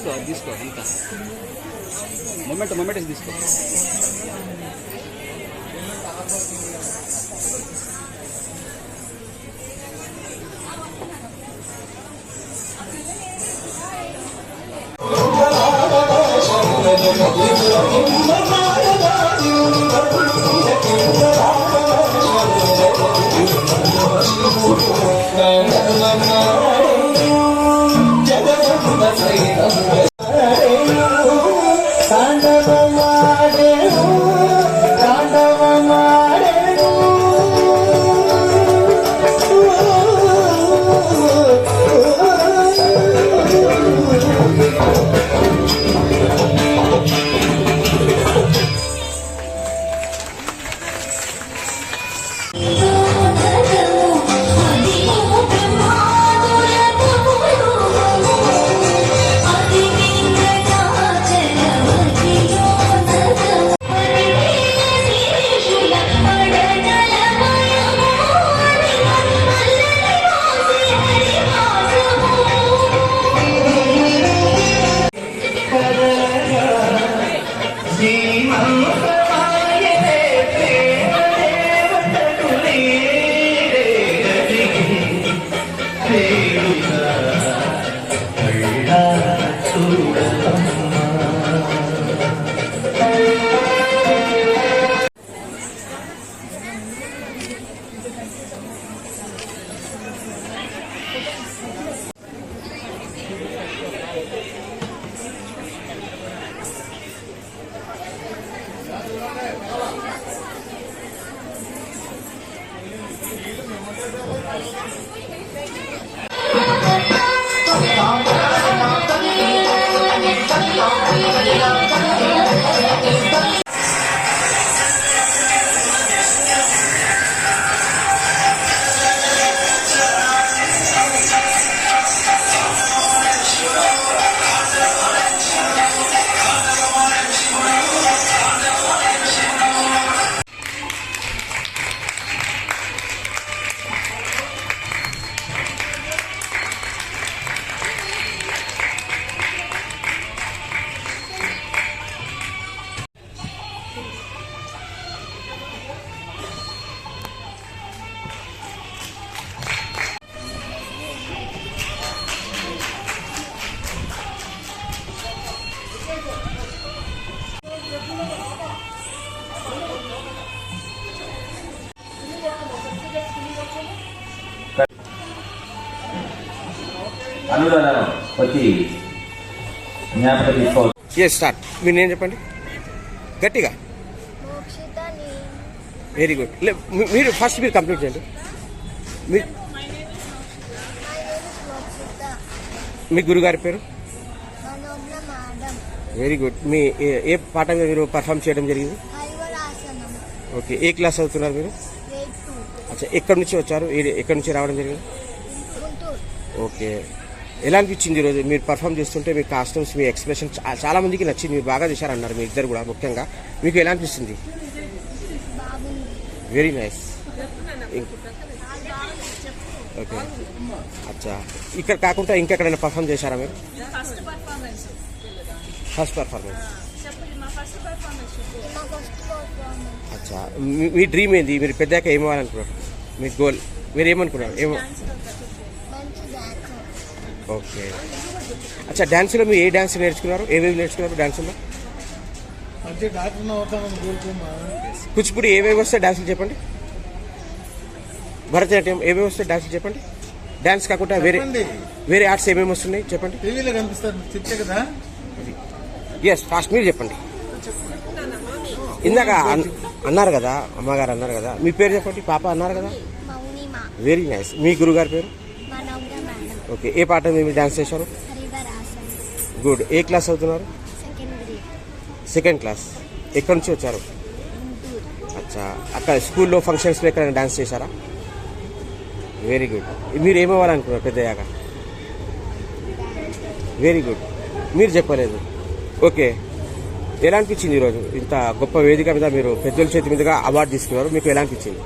తీసుకో తీసుకో ఇంకా మొమెంట్ మొమెంట్ తీసుకో. Oh, thank you జ్ఞాపక ఎస్ మీరు నేను చెప్పండి? గట్టిగా? వెరీ గుడ్ మీరు ఫస్ట్ మీరు కంప్లీట్ చేయండి. మీ మై నేమ్ ఇస్ మోక్షిత మీ గురుగారి పేరు? మనోజ్ఞ మేడం వెరీ గుడ్ మీ ఏ- ఏ పాఠంగా మీరు పర్ఫామ్ చేయడం జరిగింది? ఓకే ఏ క్లాస్ చదువుతున్నారు మీరు? అచ్చా ఎక్కడి నుంచి వచ్చారు? ఎక్కడి నుంచి రావడం జరిగింది? ఓకే ఎలా అనిపించింది ఈరోజు? మీరు పర్ఫామ్ చేస్తుంటే మీ కాస్ట్యూమ్స్ మీ ఎక్స్ప్రెషన్ చాలా మందికి నచ్చింది మీరు బాగా చేశారన్నారు మీ ఇద్దరు కూడా ముఖ్యంగా. మీకు ఎలా అనిపిస్తుంది వెరీ నైస్ ఓకే. అచ్చా. ఇక్కడ కాకుండా ఇంకెక్కడైనా పర్ఫామ్ చేశారా మీరు? ఫస్ట్ పర్ఫార్మెన్స్ ఫస్ట్ పర్ఫార్మెన్స్ చెప్పండి మా ఫస్ట్ పర్ఫార్మెన్స్ చెప్పు మా ఫస్ట్ పర్ఫార్మెన్స్ అచ్చా. మీ- డ్రీమ్ ఏంది? మీరు పెద్దాక ఏమవ్వాలనుకున్నారు? మీ గోల్ మీరు ఏమనుకున్నారు? ఏమో ఓకే. అచ్చా డ్యాన్స్లో మీరు ఏ డ్యాన్స్ నేర్చుకున్నారు? ఏవేవి నేర్చుకున్నారు డ్యాన్స్లో అంటే డాక్టర్ అవుతామని కోరుకున్నా. కూచిపూడి ఏవేవి వస్తే డాన్సులు చెప్పండి? భరతనాట్యం ఏవేవి వస్తే డాన్సులు చెప్పండి? డాన్స్ కాకుండా వేరే. వేరే ఆర్ట్స్ ఏమేమి వస్తున్నాయి చెప్పండి? టీవీలో కనిపిస్తారు మీకు చెప్తే కదా? ఎస్ ఫాస్ట్ మీరు చెప్పండి. ఇందాక అన్- అన్నారు కదా అమ్మగారు అన్నారు కదా మీ పేరు చెప్పండి పాప అన్నారు కదా? వెరీ నైస్ మీ గురుగారి పేరు? ఓకే. ఏ పాట మీరు డాన్స్ చేశారు? గుడ్ ఏ క్లాస్ అవుతున్నారు సెకండ్ క్లాస్ ఎక్కడి నుంచి వచ్చారు? అచ్చా. అక్కడ స్కూల్లో ఫంక్షన్స్లో ఎక్కడైనా డాన్స్ చేశారా? వెరీ గుడ్ మీరు ఏమవ్వాలనుకున్నారు పెద్దయ్యాక? వెరీ గుడ్ మీరు చెప్పలేదు. ఓకే. ఎలా అనిపించింది ఈరోజు? ఇంత గొప్ప వేదిక మీద మీరు పెద్దల చేతి మీదుగా అవార్డు తీసుకున్నారు. మీకు ఎలా అనిపించింది?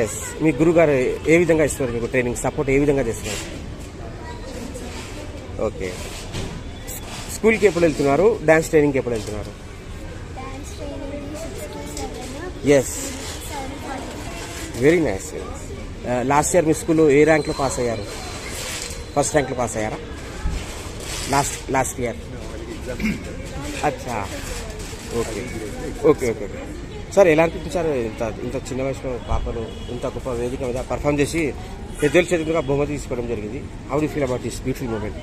ఎస్ మీ గురుగారు ఏ విధంగా ఇస్తున్నారు మీకు ట్రైనింగ్ సపోర్ట్ ఏ విధంగా చేస్తున్నారు? ఓకే స్కూల్కి ఎప్పుడు వెళ్తున్నారు? డ్యాన్స్ ట్రైనింగ్కి ఎప్పుడు వెళ్తున్నారు? Yes very nice last year మీ స్కూల్లో ఏ ర్యాంక్లో పాస్ అయ్యారు? ఫస్ట్ ర్యాంక్లో పాస్ అయ్యారా? లాస్ట్ లాస్ట్ ఇయర్ అచ్చా okay okay okay okay sir ఎలా అనిపించారు ఇంత ఇంత చిన్న వయసులో పాపలు ఇంత గొప్ప వేదిక మీద పర్ఫామ్ చేసి పెద్దల చేతులుగా బహుమతి తీసుకోవడం జరిగింది? How do feel about this beautiful moment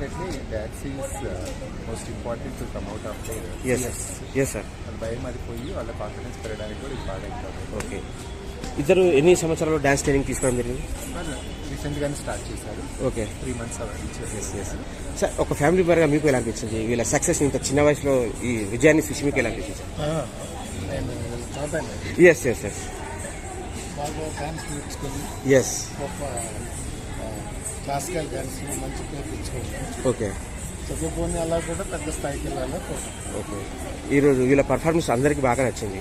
Definitely, dance is uh, most important to come out of their yes yes sir వాళ్ళ భయం అది పోయి వాళ్ళ కాన్ఫిడెన్స్ పెరగడానికి కూడా ఇది ఓకే ఇద్దరు ఎన్ని సంవత్సరాలు డ్యాన్స్ ట్రైనింగ్ తీసుకోవడం జరిగింది? రీసెంట్గానే స్టార్ట్ చేశారు. ఓకే. త్రీ మంత్స్ అవ్వాలి సార్ ఒక ఫ్యామిలీ పరంగా మీకు ఎలా అనిపించింది? వీళ్ళ సక్సెస్ ఇంత చిన్న వయసులో ఈ విజయాన్ని చూసి మీకు ఎలా అనిపించింది? Yes yes yes yes classical dance మంచి ఓకే చదువుకొని అలా కూడా పెద్ద స్థాయికి కోరుకుంటున్నాను ఓకే ఈరోజు వీళ్ళ పర్ఫార్మెన్స్ అందరికీ బాగా నచ్చింది.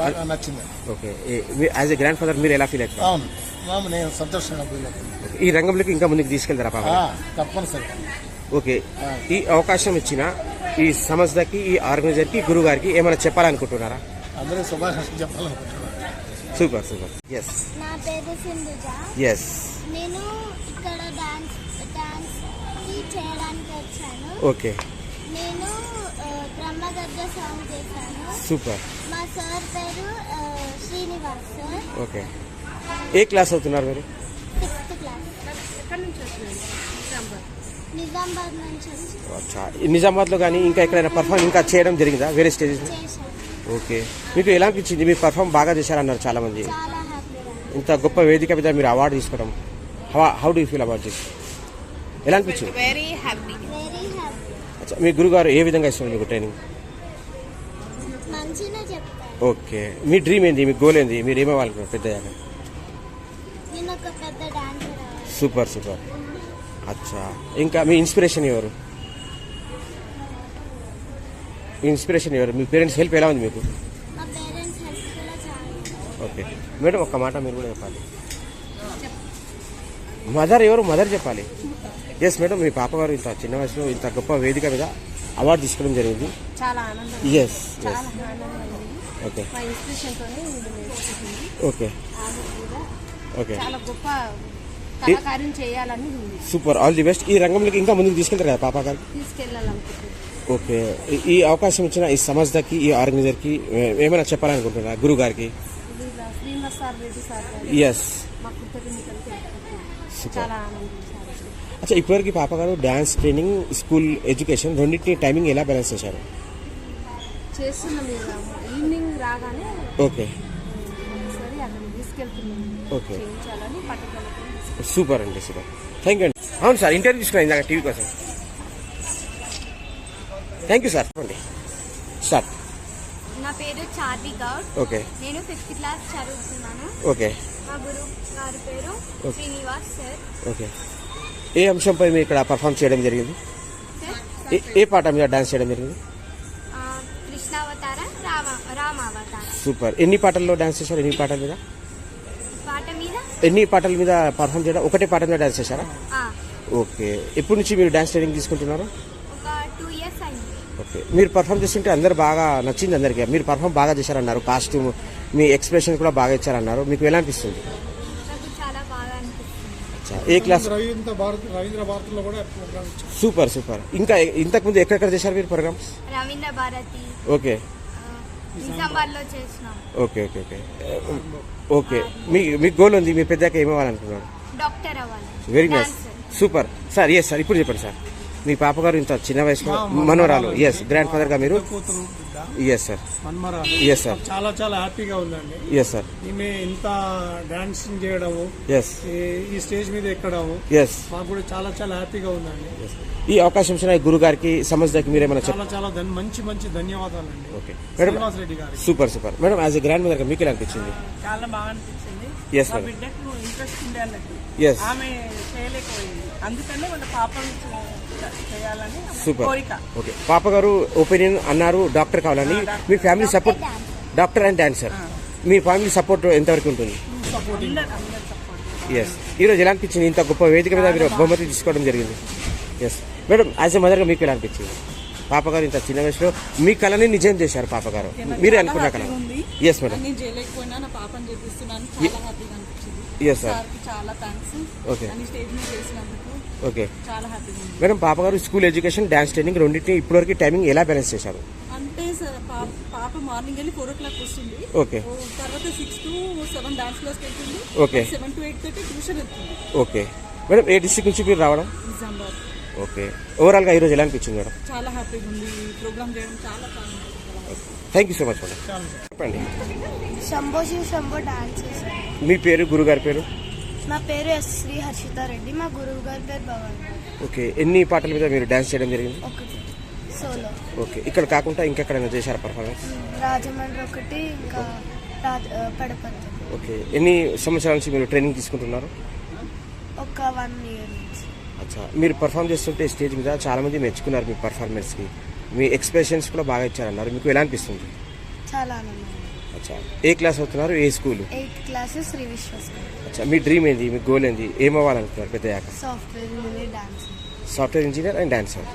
బాగా నచ్చింది. Okay. As a grandfather మీరు ఎలా ఫీల్ అవుతారు అవును. మామ నేను సంతోషంగా పోయినప్పుడు ఈ రంగంలోకి ఇంకా ముందుకు తీసుకెళ్తారా పాప? ఓకే. ఈ అవకాశం ఇచ్చిన ఈ సంస్థకి ఈ ఆర్గనైజర్కి గురువు గారికి ఏమైనా చెప్పాలనుకుంటున్నారా? అందరూ శుభాకాంక్షలు చెప్పాలనుకుంటున్నాను. Super super. ఎస్ నా పేరు సింధుజ. ఎస్ నేను ఇక్కడ డాన్స్ డాన్స్ చేయడానికి వచ్చాను. ఓకే. నేను బ్రహ్మగద్ద సాంగ్ చేశాను. సూపర్. మా సార్ పేరు ఆ, శ్రీనివాస్ సార్. ఓకే. ఏ క్లాస్ అవుతున్నారు మీరు? Sixth class. ఎక్కడి నుంచి వచ్చినాయి నిజామాబాద్. నుంచి నిజామాబాద్లో కానీ ఇంకా ఎక్కడైనా పర్ఫామ్ ఇంకా చేయడం జరిగిందా? వేరే స్టేజెస్ ఓకే. మీకు ఎలా అనిపించింది? మీరు పర్ఫామ్ బాగా చేశారన్నారు చాలా మంది చాలా హ్యాపీగా ఇంత గొప్ప వేదిక మీద మీరు అవార్డు తీసుకోవడం. How do feel about this ఎలా అనిపించింది? వెరీ హ్యాపీ వెరీ హ్యాపీ అచ్చా. మీ గురుగారు ఏ విధంగా ఇస్తున్నారు మీకు ట్రైనింగ్ ఓకే. మీ డ్రీమ్ ఏంది? మీ గోల్ ఏంది? మీరు ఏమవ్వాలనుకున్నారు పెద్ద సూపర్ సూపర్ అచ్చా. ఇంకా మీ ఇన్స్పిరేషన్ ఎవరు? మీ ఇన్స్పిరేషన్ ఎవరు? మీ పేరెంట్స్ హెల్ప్ ఎలా ఉంది మీకు? మా పేరెంట్స్ హెల్ప్ కూడా చాలా. ఓకే. మేడం ఒక్క మాట మీరు కూడా చెప్పాలి. మదర్ ఎవరు? మదర్ చెప్పాలి. ఎస్ మేడం మీ పాప గారు ఇంత చిన్న వయసులో ఇంత గొప్ప వేదిక మీద అవార్డు తీసుకోవడం జరిగింది. ఎస్ చాలా ఎస్ ఓకే. మా ఇన్స్పిరేషన్తోనే ఇది నేర్చుకుంది ఓకే. ఆమె కూడా ఓకే. చాలా గొప్ప కళాకార్యం చేయాలని ఉంది. సూపర్. All the best. ఈ రంగంలోకి ఇంకా ముందుకు తీసుకెళ్తారు కదా పాప గారు? ఓకే. ఈ- అవకాశం ఇచ్చిన ఈ సంస్థకి ఈ ఆర్గనైజర్కి ఏమైనా చెప్పాలనుకుంటున్నా గురువు గారికి? ఇది ఇలా శ్రీనివాస్ సార్ రెడ్డి సార్ గారు ఎస్ మా కృతజ్ఞతలు తెలుపుకుంటున్నాను సూపర్. చాలా ఆనందం సార్ అచ్చా ఇప్పటివరకు పాప గారు డ్యాన్స్ ట్రైనింగ్ స్కూల్ ఎడ్యుకేషన్ రెండింటిని టైమింగ్ ఎలా బ్యాలెన్స్ చేశారు? చేస్తున్నాం ఇక ఈవినింగ్ రాగానే ఓకే. ఓకే. చేయించాలని సూపర్ అండి సూపర్. థ్యాంక్ యూ అండి. అవును సార్ ఇంటర్వ్యూ తీసుకున్నాను ఇందాక టీవీ కోసం. Thank you sir. చెప్పండి. స్టార్ట్ నా పేరు చార్వి గౌడ్. ఓకే. నేను ఫిఫ్త్ క్లాస్ చదువుతున్నాను. ఓకే. మా గురువు గారి పేరు. శ్రీనివాస్ సార్. ఓకే. ఏ అంశంపై మీరు ఇక్కడ పర్ఫామ్ చేయడం జరిగింది? సార్ ఏ ఏ పాట మీద డాన్స్ చేయడం జరిగింది? సూపర్. ఎన్ని పాటల్లో డాన్స్ చేశారు? ఎన్ని పాటల మీద? పాట మీద ఎన్ని పాటల మీద పర్ఫామ్ చేయడం? ఒకటే పాట మీద డాన్స్ చేశారా? ఆ, ఓకే. ఎప్పటి నుంచి మీరు డాన్స్ ట్రైనింగ్ తీసుకుంటున్నారు? ఓకే. మీరు పర్ఫామ్ చేస్తుంటే అందరు బాగా నచ్చింది అందరికీ. మీరు పర్ఫామ్ బాగా చేశారన్నారు. కాస్ట్యూమ్ మీ ఎక్స్ప్రెషన్ కూడా బాగా ఇచ్చారన్నారు. మీకు ఎలా అనిపిస్తుంది? నాకు చాలా బాగా అనిపిస్తుంది. అచ్చా, ఏ క్లాస్ సూపర్ సూపర్. ఇంకా ఇంతకుముందు ఎక్కడెక్కడ చేశారు మీరు ప్రోగ్రామ్స్ రవీంద్ర భారతి. ఓకే. నిజామాబాద్లో చేసినాం. Okay okay okay. ఓకే. మీ మీ గోల్ ఉంది మీ పెద్దాక ఏమవ్వాలనుకున్నారు డాక్టర్ అవ్వాలి. Very nice. Super sir yes sir ఇప్పుడు చెప్పండి సార్ మీ పాప గారు ఇంత చిన్న వయసులో మనవరాలు. ఎస్ గ్రాండ్ ఫాదర్గా మీరు ఎస్ సార్ మన్మరా. ఎస్ సార్ చాలా చాలా హ్యాపీగా ఉందండి. ఎస్ సార్ ఈమె ఇంత డాన్సింగ్ చేయడము ఎస్ ఈ- ఈ స్టేజ్ మీద ఎక్కడము ఎస్ మాకు కూడా చాలా చాలా హ్యాపీగా ఉందండి. ఈ అవకాశం ఇచ్చిన ఈ గురువు గారికి సమస్యకి మీరేమైనా చాలా చాలా మంచి మంచి ధన్యవాదాలండి. ఓకే మేడం శ్రీనివాస్ రెడ్డి గారికి. Super super madam as a grandmother మీకు ఎలా అనిపించింది? చాలా బాగా అనిపించింది. Yes, మా madam. బిడ్డకు ఇంట్రెస్ట్ ఉంది అన్నట్టు. ఎస్ ఆమె చేయలేకపోయింది. అందుకనే వాళ్ళ పాపను చే- చేయాలని సూపర్ కోరిక. ఓకే పాప గారు ఒపీనియన్ అన్నారు డాక్టర్ కావాలని. మీ family support doctor and dancer me family support ఎంతవరకు ఉంటుంది? ఎస్ ఈరోజు ఎలా అనిపించింది? ఇంత గొప్ప వేదిక మీద మీరు బహుమతి తీసుకోవడం జరిగింది. ఎస్ మేడం యాజ్ ఎ మదర్గా మీకు ఎలా అనిపించింది? పాప గారు ఇంత చిన్న వయసులో మీ కళని నిజం చేశారు పాప గారు మీరే అనుకున్న కళ. ఎస్ మేడం ఎస్ సార్ సార్కి చాలా థ్యాంక్స్ ఓకే అని స్టేజ్ మీద చేసినందుకు ఓకే చాలా హ్యాపీగా ఉంది. మేడం పాప గారు స్కూల్ ఎడ్యుకేషన్ డాన్స్ ట్రైనింగ్ రెండింటిని ఇప్పటివరకు టైమింగ్ ఎలా బ్యాలెన్స్ చేశారు? అంటే పాప మార్నింగ్ వెళ్ళి ఫోర్ ఓ క్లాక్ వస్తుంది ఓకే తర్వాత సిక్స్ టు సెవెన్ డాన్స్ క్లాస్కి వెళ్తుంది okay seven to eight thirty tuition వెళ్తుంది. ఓకే మేడం ఏ డిస్ట్రిక్ట్ నుంచి మీరు రావడం? నిజామాబాద్. ఓకే ఓవరాల్గా ఈరోజు ఎలా అనిపించింది మేడం? చాలా హ్యాపీగా ఉంది. ఈ ప్రోగ్రామ్ చేయడం చాలా బాగుంది thank you so much madam చెప్పండి. శంభో శివ శంభో డాన్స్ చేశాను మీ పేరు గురుగారి పేరు? నా పేరు ఎస్ శ్రీ హర్షిత రెడ్డి. మా గురువు గారి పేరు భవన్. ఓకే ఎన్ని పాటల మీద మీరు డాన్స్ చేయడం జరిగింది? ఒకటి. సోలో ఓకే ఇక్కడ కాకుండా ఇంకెక్కడైనా చేశారా పర్ఫార్మెన్స్ రాజమండ్రి ఒకటి ఇంకా రాజ ఓకే ఎన్ని సంవత్సరాల నుంచి మీరు ట్రైనింగ్ తీసుకుంటున్నారు? ఒక వన్ ఇయర్ నుంచి. అచ్చా మీరు పర్ఫామ్ చేస్తుంటే స్టేజ్ మీద చాలా మంది మెచ్చుకున్నారు మీ పర్ఫార్మెన్స్కి మీ ఎక్స్ప్రెషన్స్ కూడా బాగా ఇచ్చారన్నారు. మీకు ఎలా అనిపిస్తుంది? చాలా ఆనందంగా అచ్చా. ఏ క్లాస్ అవుతున్నారు ఏ school? Eighth class Shri Vishwas అచ్చా మీ డ్రీమ్ ఏంది? మీ గోల్ ఏంది? ఏం అవ్వాలనుకున్నారు పెద్దయ్యాక? Software engineer dance. Software engineer and dancer.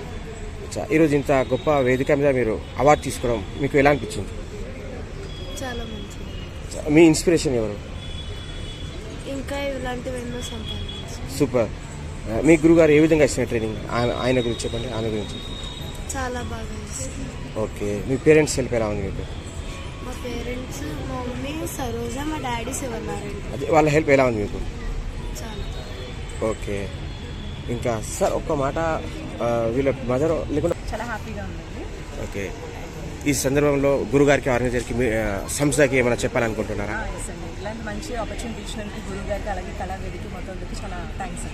అచ్చా ఈరోజు ఇంత గొప్ప వేదిక మీద మీరు అవార్డు తీసుకోవడం మీకు ఎలా అనిపించింది? చాలా మంచిది. మీ ఇన్స్పిరేషన్ ఎవరు? ఇంకా ఇలాంటివి ఎన్నో సూపర్. మీ గురుగారు ఏ విధంగా ఇస్తున్న ట్రైనింగ్? ఆయన ఆయన గురించి చెప్పండి ఆమె గురించి. చాలా బాగా ఇస్తుంది ఓకే మీ పేరెంట్స్ హెల్ప్ ఎలా ఉంది మీకు? పేరెంట్స్ మా మమ్మీ సరోజ మా డాడీ శివనారాయణ. అదే వాళ్ళ హెల్ప్ ఎలా ఉంది మీకు? చాలా. ఓకే. ఇంకా సార్ ఒక్క మాట వీళ్ళ మదర్ లేకుండా చాలా హ్యాపీగా ఉందండి. ఓకే. ఈ సందర్భంలో గురుగారికి ఆర్గనైజర్కి సంస్థకి ఏమైనా చెప్పాలనుకుంటున్నారా? ఇలాంటి మంచి ఆపర్చునిటీ ఇచ్చినందుకు అలాగే మొత్తం చాలా థ్యాంక్స్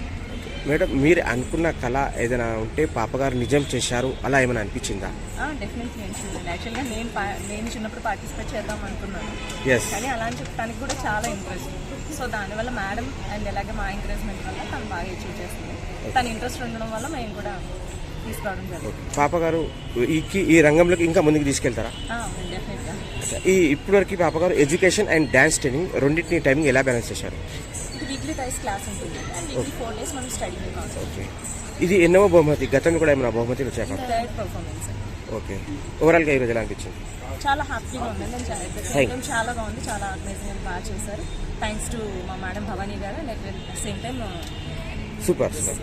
మేడం మీరు అనుకున్న కళ ఏదైనా ఉంటే పాపగారు నిజం చేశారు అలా ఏమైనా అనిపించిందా? డెఫినెట్లీ యాక్చువల్గా నేను చిన్నప్పుడు పార్టిసిపేట్ చేద్దాం అనుకున్నాను. ఎస్ కానీ అలా అని చెప్పడానికి కూడా చాలా ఇంట్రెస్ట్ సో దానివల్ల మేడం అండ్ అలాగే మా ఎంకరేజ్మెంట్ వల్ల తను బాగా అచీవ్ చేస్తుంది తన ఇంట్రెస్ట్ ఉండడం వల్ల మేము కూడా జరిగింది. పాపగారు ఈ ఈ రంగంలోకి ఇంకా ముందుకు తీసుకెళ్తారా? ఈ ఇప్పటివరకు పాపగారు ఎడ్యుకేషన్ అండ్ డ్యాన్స్ ట్రైనింగ్ రెండింటిని టైమింగ్ ఎలా బ్యాలెన్స్ చేశారు? ఇది వీక్లీ థైస్ క్లాస్ ఉంటుంది. అండ్ వీక్లీ ఫోర్ డేస్ మనం స్టడీ కాన్సెప్ట్ ఓకే. ఇది ఎన్నవ బహుమతి? గతంలో కూడా ఏమైనా బహుమతులు వచ్చాక థర్డ్ పర్ఫార్మెన్స్ ఓకే. ఓవరాల్గా ఈరోజు ఎలా అనిపించింది? చాలా హ్యాపీగా ఉంది. నేను చాలా బాగుంది. చాలా ఆర్గనైజింగ్ బాగా చేశారు. థ్యాంక్స్ టు మా మేడం భవానీ గారు. At same time super super